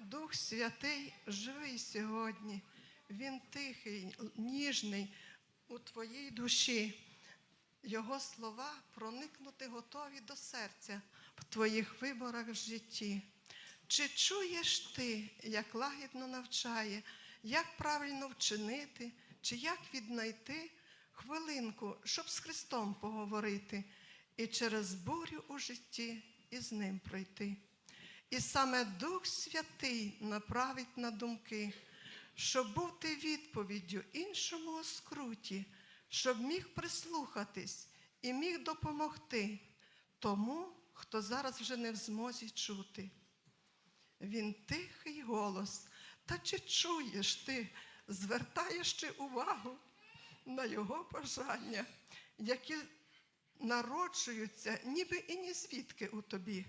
Дух Святий живий сьогодні. Він тихий, ніжний у твоїй душі. Його слова проникнути готові до серця в твоїх виборах в житті. Чи чуєш ти, як лагідно навчає, як правильно вчинити, чи як віднайти хвилинку, щоб з Христом поговорити, і через бурю у житті із ним пройти? І саме Дух Святий направить на думки, щоб бути відповіддю іншому у скруті, щоб міг прислухатись і міг допомогти тому, хто зараз вже не в змозі чути. Він тихий голос. Та чи чуєш ти, звертаєш ти увагу на його бажання, які народжуються, ніби і ні звідки у тобі.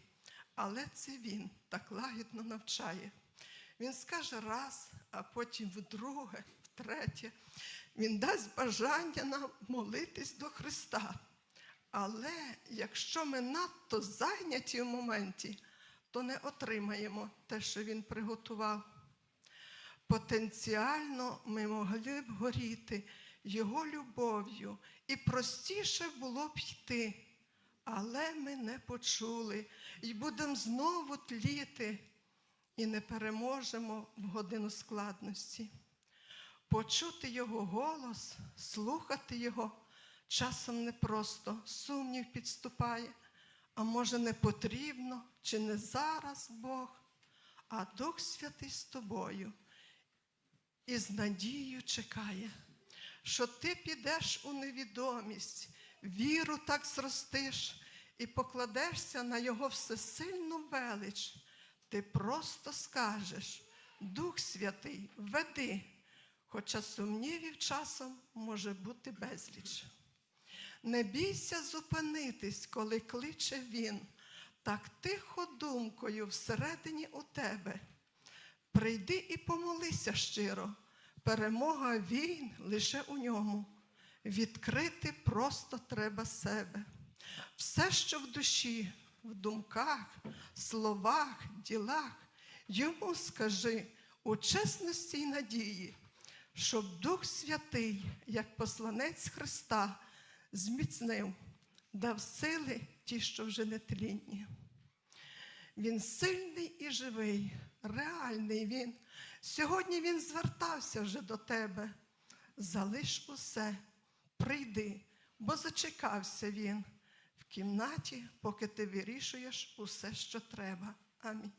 Але це він так лагідно навчає. Він скаже раз, а потім вдруге, втретє. Він дасть бажання нам молитись до Христа. Але якщо ми надто зайняті в моменті, то не отримаємо те, що Він приготував. Потенціально ми могли б горіти Його любов'ю, і простіше було б йти. Але ми не почули. І будемо знову тліти, і не переможемо в годину складності. Почути Його голос, слухати Його часом непросто, сумнів підступає, а може не потрібно, чи не зараз Бог, а Дух Святий з тобою і з надією чекає, що ти підеш у невідомість, віру так зростиш і покладешся на Його всесильну велич. Ти просто скажеш, Дух Святий, веди, хоча сумнівів часом може бути безліч. Не бійся зупинитись, коли кличе Він, так тихо думкою всередині у тебе. Прийди і помолися щиро, перемога війн лише у ньому. Відкрити просто треба себе. Все, що в душі, в думках, словах, ділах, йому скажи у чесності й надії, щоб Дух Святий, як посланець Христа, зміцнив, дав сили ті, що вже не тлінні. Він сильний і живий, реальний він. Сьогодні він звертався вже до тебе. Залиш усе, прийди, бо зачекався він в кімнаті, поки ти вирішуєш усе, що треба. Амінь.